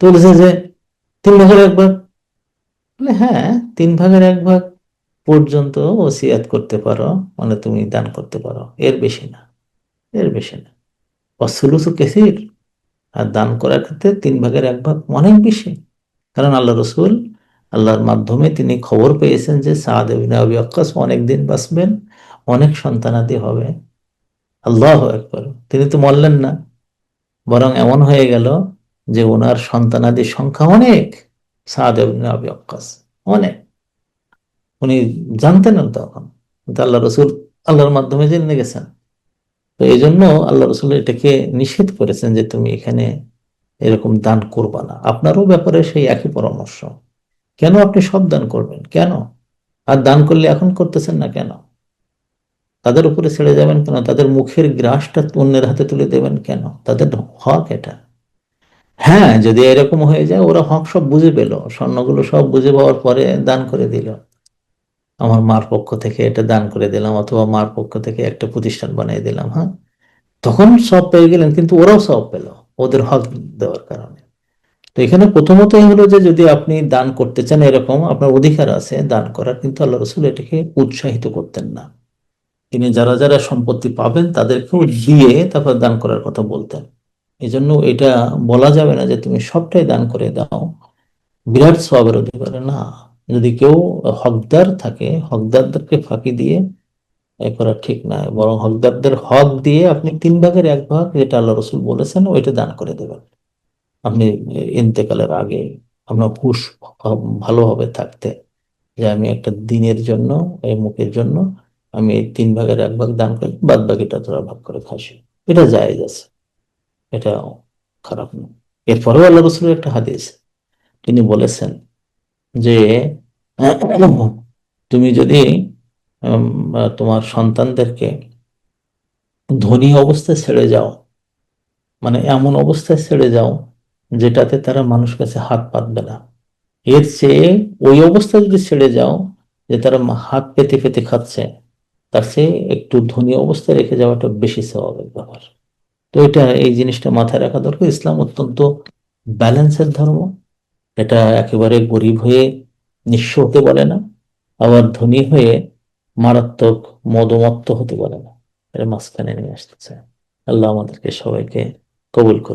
তো বলেছে যে তিন ভাগের এক ভাগ। বলে হ্যাঁ তিন ভাগের এক ভাগ পর্যন্ত ওসিয়াত করতে পারো মানে তুমি দান করতে পারো। এর বেশি না, এর বেশি না। অসুলুসু কেসির, আর দান করার ক্ষেত্রে তিন ভাগের এক ভাগ অনেক বেশি। কারণ আল্লাহ রসুল, আল্লাহর মাধ্যমে তিনি খবর পেয়েছেন যে সাদ আবি আক্কাস অনেক দিন বাঁচবেন, অনেক সন্তানাদি হবে। আল্লাহ একবার তিনি তো মরলেন না, বরং এমন হয়ে গেল যে ওনার সন্তানাদির সংখ্যা অনেক, সাদ অনেক। উনি জানতেন তখন আল্লাহ রসুল আল্লাহর মাধ্যমে জেনে গেছেন। তো এই জন্য আল্লাহ রসুল এটাকে নিষেধ করেছেন যে তুমি এখানে এরকম দান করবা না। আপনারও ব্যাপারে সেই একই পরামর্শ। কেন আপনি সব দান করবেন? কেন? আর দান করলে এখন করতেছেন না কেন? তাদের উপরে ছেড়ে যাবেন কেন? তাদের মুখের গ্রাসটা অন্যের হাতে তুলে দেবেন কেন? তাদের হক এটা। হ্যাঁ যদি এরকম হয়ে যায়, ওরা হক সব বুঝে পেল। স্বর্ণগুলো সব বুঝে পাওয়ার পরে দান করে দিল। আমার মার পক্ষ থেকে এটা দান করে দিলাম, অথবা মার পক্ষ থেকে একটা প্রতিষ্ঠান বানিয়ে দিলাম হ্যাঁ? তখন সব পেয়ে গেলেন, কিন্তু ওরাও সব পেল ওদের হক দেওয়ার কারণে। তো এখানে প্রথমত হলো যে, যদি আপনি দান করতে চান এরকম, আপনার অধিকার আছে দান করার, কিন্তু আল্লাহ রসুল এটাকে উৎসাহিত করতেন না। তিনি যারা যারা সম্পত্তি পাবেন তাদেরকেও দিয়ে তারপর দান করার কথা বলতেন। এই জন্য এটা বলা যাবে না যে তুমি সবটাই দান করে দাও। বিরাট সবের অধিকারে, না। যদি কেউ হকদার থাকে, হকদারদেরকে ফাঁকি দিয়ে এ করা ঠিক না, বরং হকদারদের হক দিয়ে আপনি তিন ভাগের এক ভাগ যেটা আল্লাহ রসুল বলেছেন, ওইটা দান করে দেবেন। আপনি ইন্তেকালের আগে আপনার হুশ ভালোভাবে থাকতে, যে আমি একটা দিনের জন্য, এই মুখের জন্য আমি এই তিন ভাগের এক ভাগ দান করি, বাদ বাকিটা তোরা ভাগ করে খাসি। এটা জায়েজ আছে। এটা খারাপ না এরপরেও আল্লাহ রসুলের একটা হাদিস, তিনি বলেছেন যে, তুমি যদি তোমার সন্তানদেরকে ধনী অবস্থায় ছেড়ে যাও মানে এমন অবস্থায় ছেড়ে যাও যেটাতে তারা মানুষ কাছে হাত পাতবে না। এর চেয়ে ওই অবস্থায় যদি ছেড়ে যাও যে তারা হাত পেতে পেতে খাচ্ছে, তার চেয়ে একটু ধনী অবস্থায় রেখে যাওয়াটা বেশি স্বাভাবিক ব্যাপার। তো এটা, এই জিনিসটা মাথায় রাখা দরকার। ইসলাম অত্যন্ত ব্যালেন্সের ধর্ম। এটা একেবারে গরিব হয়ে নিঃস্ব হতে বলে না, আবার ধনী হয়ে মারাত্মক মদমত্ত হতে বলে না। এটা মাঝখানে নিয়ে আসতে চায় আল্লাহ আমাদেরকে সবাইকে কবুল করুন।